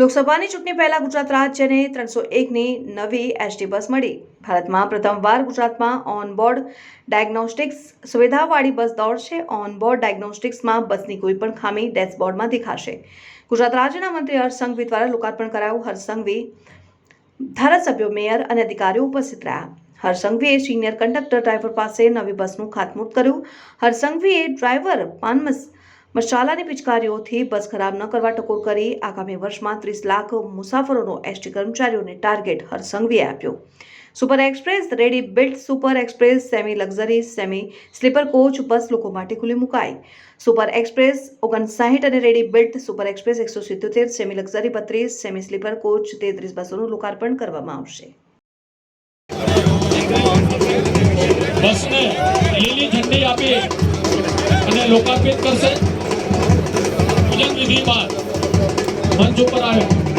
લોકસભાની ચૂંટણી પહેલા ગુજરાત રાજ્યને ત્રણસો એકની નવી એસટી બસ મળી. ભારતમાં પ્રથમવાર ગુજરાતમાં ઓનબોર્ડ ડાયગ્નોસ્ટિક્સ સુવિધાવાળી બસ દોડશે ઓનબોર્ડ ડાયગ્નોસ્ટિક્સમાં બસની કોઈ પણ ખામી ડેશબોર્ડમાં દેખાશે. ગુજરાત રાજ્યના મંત્રી હર્ષ દ્વારા લોકાર્પણ કરાયું. હર્ષ ધારાસભ્યો, મેયર અને અધિકારીઓ ઉપસ્થિત રહ્યા. હરસંઘવીએ સિનિયર કંડક્ટર ડ્રાઈવર પાસે નવી બસનું ખાતમુહૂર્ત કર્યું. હરસંઘવીએ ડ્રાઈવર પાન મસ મસાલાની પિચકારીઓથી બસ ખરાબ ન કરવા ટકોર કરી આગામી વર્ષમાં ત્રીસ લાખ મુસાફરોનો એસટી કર્મચારીઓને ટાર્ગેટ હરસંઘવીએ આપ્યો. Super express, ready built, super express, semi luxury, semi sleeper coach, bus લોકો માટે ખુલ્લી મુકાઈ. સુપર એક્સપ્રેસ ઓગણસાઠ અને રેડી બિલ્ટ, સુપર એક્સપ્રેસ એકસો સિત્તોતેર, સેમી લક્ઝરી બત્રીસ, સેમી સ્લીપર કોચ તેત્રીસ બસોનું લોકાર્પણ કરવામાં આવશે. બસને લીલી ઝંડી આપી અને લોકાર્પિત કરશે. વિધિ બાદ મંચ ઉપર આવે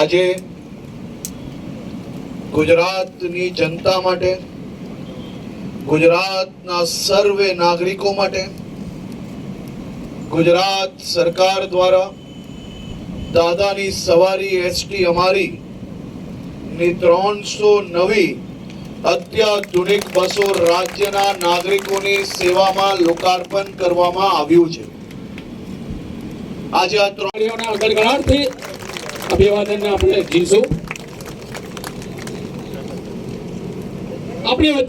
આજે ગુજરાતની જનતા માટે, ગુજરાતના સર્વે નાગરિકો માટે, ગુજરાત સરકાર દ્વારા દાદાની સવારી એસટી અમારી ની ત્રણસો નવી અત્યાધુનિક બસો રાજ્યના નાગરિકોની સેવામાં લોકાર્પણ કરવામાં આવ્યું છે. આજે આ ત્રણ ગાડીઓના ગડગડાટથી અભિવાદનને આપણે જીશું આપણી વચ્ચે